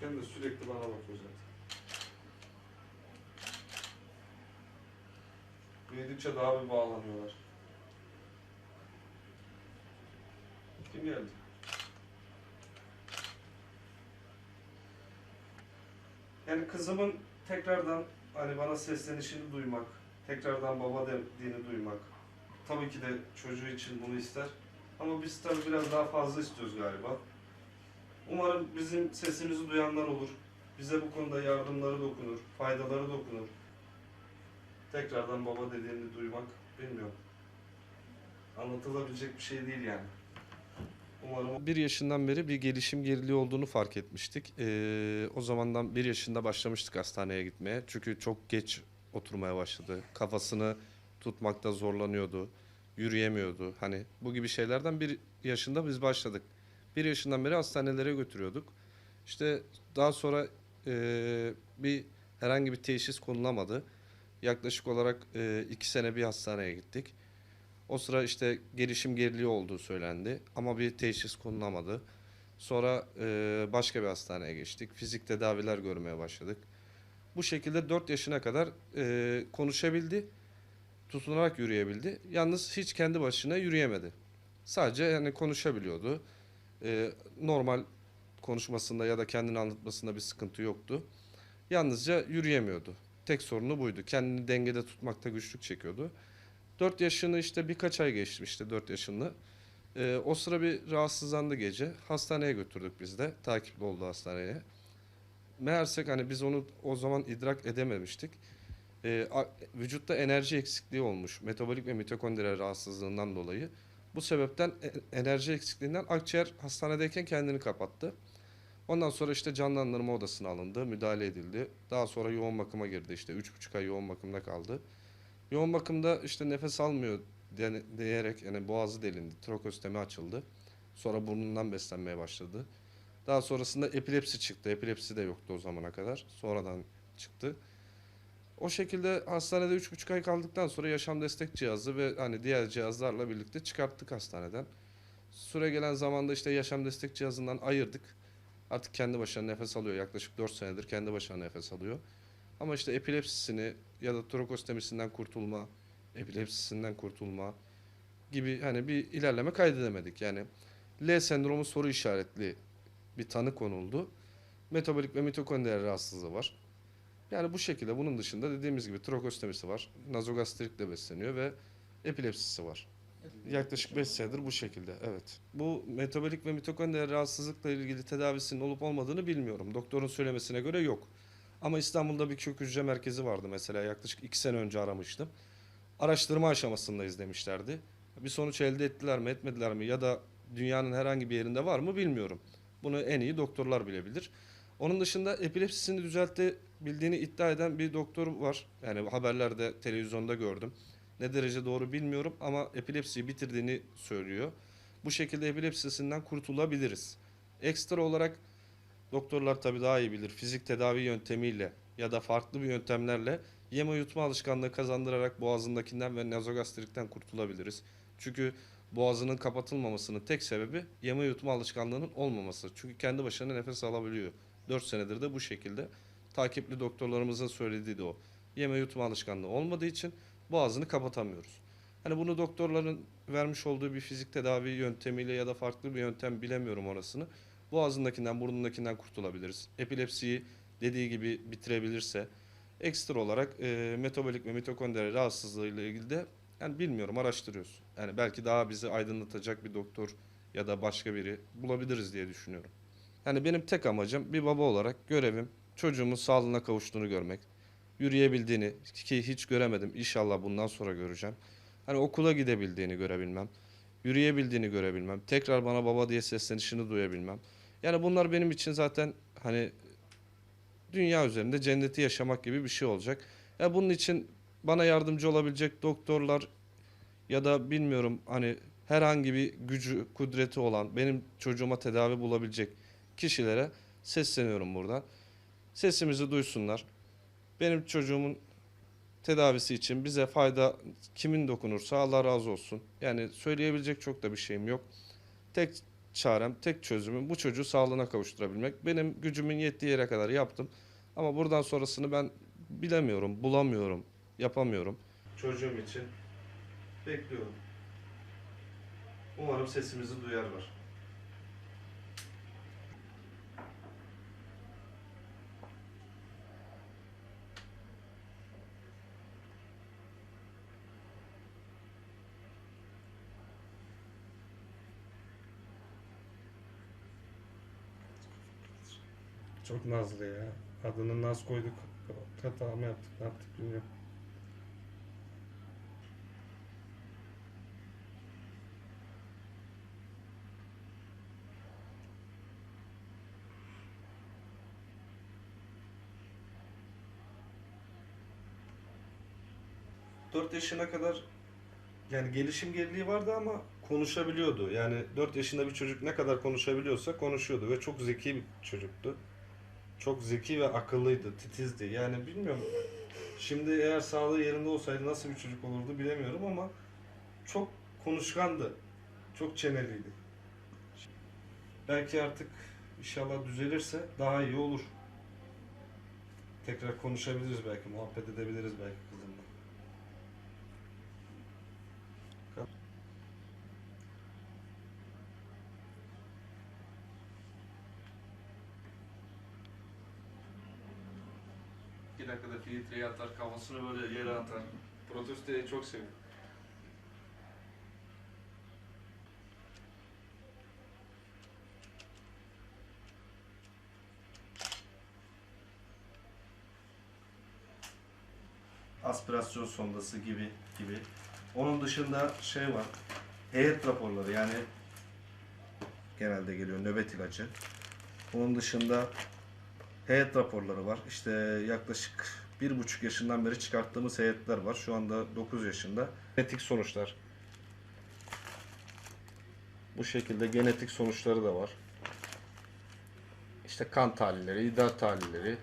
konuşurken de sürekli bana bakıyor zaten. Büyüdükçe daha bir bağlanıyorlar. Kim geldi? Yani kızımın tekrardan hani bana seslenişini duymak, tekrardan baba dediğini duymak. Tabii ki de çocuğu için bunu ister. Ama biz tabii biraz daha fazla istiyoruz galiba. Umarım bizim sesimizi duyanlar olur. Bize bu konuda yardımları dokunur, faydaları dokunur. Tekrardan baba dediğini duymak bilmiyorum. Anlatılabilecek bir şey değil yani. Umarım bir yaşından beri bir gelişim geriliği olduğunu fark etmiştik. Ee, o zamandan bir yaşında başlamıştık hastaneye gitmeye. Çünkü çok geç oturmaya başladı. Kafasını tutmakta zorlanıyordu. Yürüyemiyordu. Hani bu gibi şeylerden bir yaşında biz başladık. Bir yaşından beri hastanelere götürüyorduk. İşte daha sonra e, bir herhangi bir teşhis konulamadı. Yaklaşık olarak e, iki sene bir hastaneye gittik. O sıra işte gelişim geriliği olduğu söylendi ama bir teşhis konulamadı. Sonra e, başka bir hastaneye geçtik. Fizik tedaviler görmeye başladık. Bu şekilde 4 yaşına kadar e, konuşabildi, tutunarak yürüyebildi. Yalnız hiç kendi başına yürüyemedi. Sadece yani konuşabiliyordu. E, normal konuşmasında ya da kendini anlatmasında bir sıkıntı yoktu. Yalnızca yürüyemiyordu. Tek sorunu buydu. Kendini dengede tutmakta güçlük çekiyordu. 4 yaşını işte birkaç ay geçmişti 4 yaşını. Ee, o sıra bir rahatsızlandı gece. Hastaneye götürdük biz de. Takipli oldu hastaneye. Meğersek hani biz onu o zaman idrak edememiştik. A- vücutta enerji eksikliği olmuş. Metabolik ve mitokondrial rahatsızlığından dolayı. Bu sebepten e- enerji eksikliğinden akciğer hastanedeyken kendini kapattı. Ondan sonra işte canlandırma odasına alındı, müdahale edildi. Daha sonra yoğun bakıma girdi işte 3,5 ay yoğun bakımda kaldı. Yoğun bakımda işte nefes almıyor diyerek yani boğazı delindi, trokostemi açıldı. Sonra burnundan beslenmeye başladı. Daha sonrasında epilepsi çıktı. Epilepsi de yoktu o zamana kadar. Sonradan çıktı. O şekilde hastanede 3,5 ay kaldıktan sonra yaşam destek cihazı ve hani diğer cihazlarla birlikte çıkarttık hastaneden. Süre gelen zamanda işte yaşam destek cihazından ayırdık. Artık kendi başına nefes alıyor. Yaklaşık 4 senedir kendi başına nefes alıyor. Ama işte epilepsisini ya da trokostemisinden kurtulma, epilepsisinden kurtulma gibi hani bir ilerleme kaydedemedik. Yani L sendromu soru işaretli bir tanı konuldu. Metabolik ve mitokondrial rahatsızlığı var. Yani bu şekilde bunun dışında dediğimiz gibi trokostemisi var. Nazogastrikle besleniyor ve epilepsisi var. Yaklaşık 5 senedir bu şekilde evet. Bu metabolik ve mitokondrial rahatsızlıkla ilgili tedavisinin olup olmadığını bilmiyorum. Doktorun söylemesine göre yok. Ama İstanbul'da bir kök hücre merkezi vardı mesela yaklaşık 2 sene önce aramıştım. Araştırma aşamasındayız demişlerdi. Bir sonuç elde ettiler mi etmediler mi ya da dünyanın herhangi bir yerinde var mı bilmiyorum. Bunu en iyi doktorlar bilebilir. Onun dışında epilepsisini düzeltebildiğini iddia eden bir doktor var. Yani haberlerde, televizyonda gördüm. Ne derece doğru bilmiyorum ama epilepsiyi bitirdiğini söylüyor. Bu şekilde epilepsisinden kurtulabiliriz. Ekstra olarak doktorlar tabii daha iyi bilir. Fizik tedavi yöntemiyle ya da farklı bir yöntemlerle yeme yutma alışkanlığı kazandırarak boğazındakinden ve nazogastrikten kurtulabiliriz. Çünkü boğazının kapatılmamasının tek sebebi yeme yutma alışkanlığının olmaması. Çünkü kendi başına nefes alabiliyor. 4 senedir de bu şekilde. Takipli doktorlarımızın söylediği de o. Yeme yutma alışkanlığı olmadığı için boğazını kapatamıyoruz. Hani bunu doktorların vermiş olduğu bir fizik tedavi yöntemiyle ya da farklı bir yöntem bilemiyorum orasını. Boğazındakinden, burnundakinden kurtulabiliriz. Epilepsiyi dediği gibi bitirebilirse ekstra olarak e, metabolik ve mitokondrial rahatsızlığıyla ilgili de yani bilmiyorum araştırıyoruz. Yani belki daha bizi aydınlatacak bir doktor ya da başka biri bulabiliriz diye düşünüyorum. Yani benim tek amacım bir baba olarak görevim çocuğumun sağlığına kavuştuğunu görmek. Yürüyebildiğini ki hiç göremedim. İnşallah bundan sonra göreceğim. Hani okula gidebildiğini görebilmem. Yürüyebildiğini görebilmem. Tekrar bana baba diye seslenişini duyabilmem. Yani bunlar benim için zaten hani dünya üzerinde cenneti yaşamak gibi bir şey olacak. Ya bunun için bana yardımcı olabilecek doktorlar ya da bilmiyorum hani herhangi bir gücü, kudreti olan benim çocuğuma tedavi bulabilecek kişilere sesleniyorum buradan. Sesimizi duysunlar. Benim çocuğumun tedavisi için bize fayda kimin dokunursa Allah razı olsun. Yani söyleyebilecek çok da bir şeyim yok. Tek çarem, tek çözümüm bu çocuğu sağlığına kavuşturabilmek. Benim gücümün yettiği yere kadar yaptım. Ama buradan sonrasını ben bilemiyorum, bulamıyorum, yapamıyorum. Çocuğum için bekliyorum. Umarım sesimizi duyarlar. Çok nazlı ya. Adını Naz koyduk. Hata yaptık ne yaptık bilmiyorum. Dört yaşına kadar yani gelişim geriliği vardı ama konuşabiliyordu. Yani 4 yaşında bir çocuk ne kadar konuşabiliyorsa konuşuyordu ve çok zeki bir çocuktu. Çok zeki ve akıllıydı, titizdi. Yani bilmiyorum. Şimdi eğer sağlığı yerinde olsaydı nasıl bir çocuk olurdu bilemiyorum ama çok konuşkandı. Çok çeneliydi. Belki artık inşallah düzelirse daha iyi olur. Tekrar konuşabiliriz belki, muhabbet edebiliriz belki kızımla. İki dakikada filtreyi atar, kafasını böyle yere atar. Protestoyu çok seviyor. Aspirasyon sondası gibi gibi. Onun dışında şey var. Heyet raporları yani genelde geliyor nöbet ilacı. Onun dışında heyet raporları var. İşte yaklaşık bir buçuk yaşından beri çıkarttığımız heyetler var. Şu anda 9 yaşında. Genetik sonuçlar. Bu şekilde genetik sonuçları da var. İşte kan tahlilleri, idrar tahlilleri,